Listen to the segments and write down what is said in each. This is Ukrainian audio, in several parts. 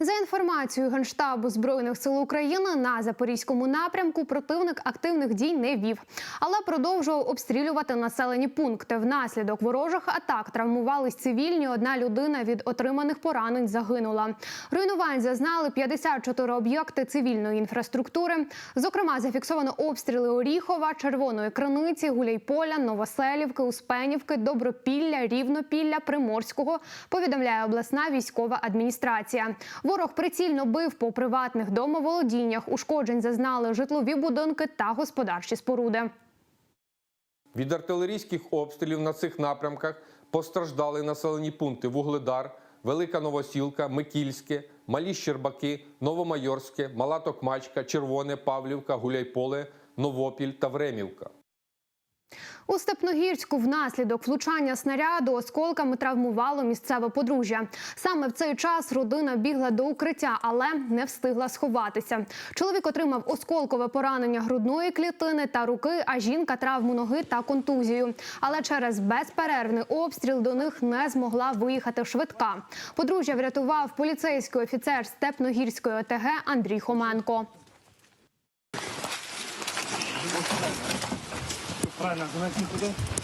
За інформацією Генштабу збройних сил України на запорізькому напрямку противник активних дій не вів, але продовжував обстрілювати населені пункти. Внаслідок ворожих атак травмувались цивільні. Одна людина від отриманих поранень загинула. Руйнувань зазнали 54 об'єкти цивільної інфраструктури. Зокрема, зафіксовано обстріли Оріхова, Червоної Криниці, Гуляйполя, Новоселівки, Успенівки, Добропілля, Рівнопілля, Приморського. Повідомляє обласна військова адміністрація. Ворог прицільно бив по приватних домоволодіннях. Ушкоджень зазнали житлові будинки та господарчі споруди. Від артилерійських обстрілів на цих напрямках постраждали населені пункти Вугледар, Велика Новосілка, Микільське, Малі Щербаки, Новомайорське, Мала Токмачка, Червоне, Павлівка, Гуляйполе, Новопіль та Времівка. У Степногірську внаслідок влучання снаряду осколками травмувало місцеве подружжя. Саме в цей час родина бігла до укриття, але не встигла сховатися. Чоловік отримав осколкове поранення грудної клітини та руки, а жінка травму ноги та контузію. Але через безперервний обстріл до них не змогла виїхати швидка. Подружжя врятував поліцейський офіцер Степногірської ОТГ Андрій Хоменко. まあ、なくなっち。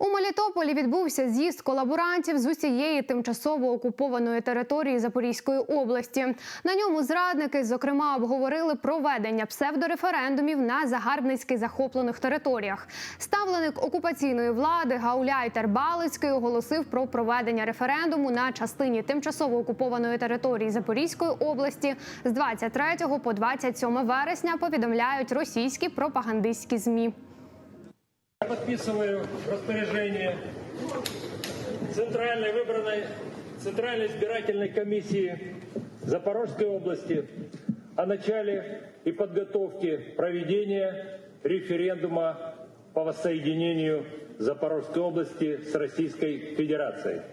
У Мелітополі відбувся з'їзд колаборантів з усієї тимчасово окупованої території Запорізької області. На ньому зрадники, зокрема, обговорили проведення псевдореферендумів на загарбницьки захоплених територіях. Ставленик окупаційної влади Гауляй Тербалицький оголосив про проведення референдуму на частині тимчасово окупованої території Запорізької області з 23 по 27 вересня. Повідомляють російські пропагандистські змі. Подписываю распоряжение Центральной выбранной Центральной избирательной комиссии Запорожской области о начале и подготовке проведения референдума по воссоединению Запорожской области с Российской Федерацией.